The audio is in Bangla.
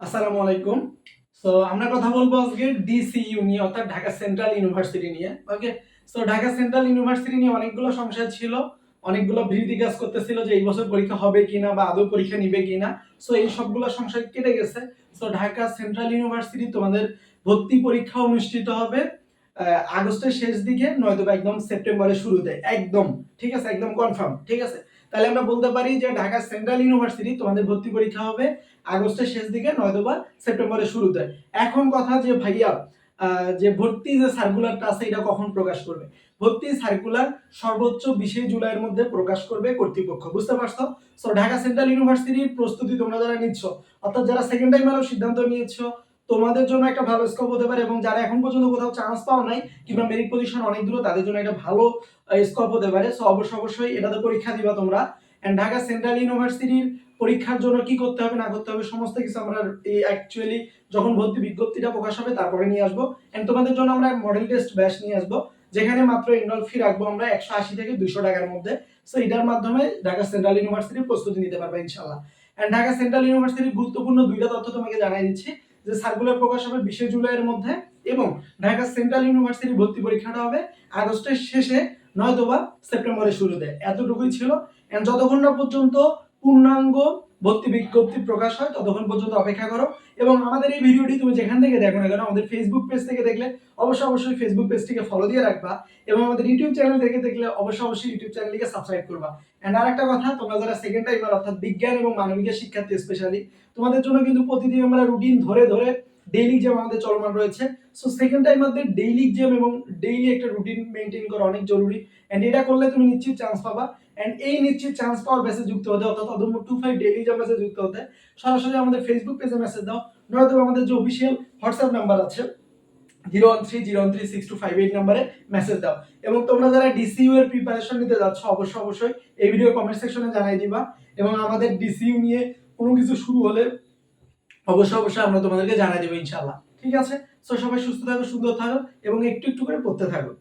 আসসালামু আলাইকুম। সো আমরা কথা বলব আজকে ডিসিইউ নিয়ে, অর্থাৎ ঢাকা সেন্ট্রাল ইউনিভার্সিটি নিয়ে। Okay so Dhaka central university নিয়ে অনেকগুলো সংশয় ছিল, অনেকগুলো ভীতি কাজ করতেছিল যে এই বছর পরীক্ষা হবে কিনা বা আদৌ পরীক্ষা নিবে কিনা। সো এই সবগুলো সংশয় কেটে গেছে। সো ঢাকা সেন্ট্রাল ইউনিভার্সিটি তোমাদের ভর্তি পরীক্ষা অনুষ্ঠিত হবে। আগস্টের শেষ দিকে নয়তো একদম সেপ্টেম্বরের শুরুতে। একদম, ঠিক আছে? একদম কনফার্ম ঠিক আছে? তাহলে আমরা বলতে পারি যে ঢাকা সেন্ট্রাল ইউনিভার্সিটি তোমাদের ভর্তি পরীক্ষা হবে আগস্টের শেষ দিকে নয়তো বা সেপ্টেম্বরের শুরুতে। এখন কথা যে ভাইয়া যে ভর্তি যে সার্কুলারটা আছে, এটা কখন প্রকাশ করবে? ভর্তি সার্কুলার সর্বোচ্চ বিশে জুলাইয়ের মধ্যে প্রকাশ করবে কর্তৃপক্ষ, বুঝতে পারছ? সো ঢাকা সেন্ট্রাল ইউনিভার্সিটির প্রস্তুতি তোমরা যারা নিচ্ছ, অর্থাৎ যারা সেকেন্ড টাইম আরও সিদ্ধান্ত নিয়েছো তোমাদের জন্য একটা ভালো স্কোপ হতে পারে এবং যারা এখন পর্যন্ত কোথাও চান্স পাও নাই কিংবা মেরিট পজিশন অনেক দূর, তাদের জন্য একটা ভালো স্কোপ হতে পারে। সো অবশ্যই অবশ্যই এটাতে পরীক্ষা দিবা তোমরা। এন্ড ঢাকা সেন্ট্রাল ইউনিভার্সিটির পরীক্ষার জন্য কি করতে হবে, না করতে হবে, সমস্ত কিছু আমরা অ্যাকচুয়ালি যখন ভর্তি বিজ্ঞপ্তিটা প্রকাশ হবে, তারপরে নিয়ে আসব। এন্ড তোমাদের জন্য আমরা মডেল টেস্ট ব্যাচ নিয়ে আসব, যেখানে মাত্র ইনরোল ফি রাখব আমরা একশো আশি থেকে দুইশো টাকার মধ্যে। সো এটার মাধ্যমে ঢাকা সেন্ট্রাল ইউনিভার্সিটির প্রস্তুতি নিতে পারবে ইনশাল্লাহ এন্ড ঢাকা সেন্ট্রাল ইউনিভার্সিটির গুরুত্বপূর্ণ দুইটা তথ্য তোমাকে জানাই দিচ্ছি। যে সার্কুলার প্রকাশ হবে বিশে জুলাইয়ের মধ্যে এবং ঢাকা সেন্ট্রাল ইউনিভার্সিটি ভর্তি পরীক্ষাটা হবে আগস্টের শেষে নয়তো বা সেপ্টেম্বরের শুরুতে। এতটুকুই ছিল। যতক্ষণ না পর্যন্ত পূর্ণাঙ্গ ভর্তি বিজ্ঞপ্তি প্রকাশ হয়, ততক্ষণ পর্যন্ত অপেক্ষা করো। এবং আমাদের এই ভিডিওটি তুমি যেখান থেকে দেখো না কেন, আমাদের ফেসবুক পেজ থেকে দেখলে অবশ্যই অবশ্যই ফেসবুক পেজটিকে ফলো দিয়ে রাখবা এবং আমাদের ইউটিউব চ্যানেল থেকে দেখলে অবশ্যই অবশ্যই ইউটিউব চ্যানেলটিকে সাবস্ক্রাইব করবা। অ্যান্ড আর একটা কথা, তোমরা যারা সেকেন্ড টাইমার অর্থাৎ বিজ্ঞান এবং মানবিকের শিক্ষার্থী স্পেশালি তোমাদের জন্য কিন্তু প্রতিদিন আমরা রুটিন ধরে ধরে ডেইলি এক্সাম আমাদের চলমান রয়েছে। সো সেকেন্ড টাইমারদের ডেইলি এক্সাম এবং ডেইলি একটা রুটিন মেনটেন করা অনেক জরুরি। এন্ড এটা করলে তুমি নিশ্চিত চান্স পাবা। এন্ড এই নিশ্চিত চান্স পাওয়ার বেসে যুক্ত হতে অর্থাৎ অদম্য টু ফাইভ ডেইলি এক্সাম বেসে যুক্ত হতে সরাসরি আমাদের ফেসবুক পেজে মেসেজ দাও, নয়তো আমাদের যে অফিসিয়াল হোয়াটসঅ্যাপ নাম্বার আছে zero one three zero one three six two five eight নাম্বারে মেসেজ দাও। এবং তোমরা যারা ডিসিইউ এর প্রিপারেশন নিতে যাচ্ছ, অবশ্যই অবশ্যই এই ভিডিও কমেন্ট সেকশনে জানাই দিবা। এবং আমাদের ডিসিইউ নিয়ে কোনো কিছু শুরু হলে অবশ্যই অবশ্যই আমরা তোমাদেরকে জানাই দেবো ইনশাল্লাহ ঠিক আছে? তো সবাই সুস্থ থাকো, সুন্দর থাকো এবং একটু একটু করে পড়তে থাকো।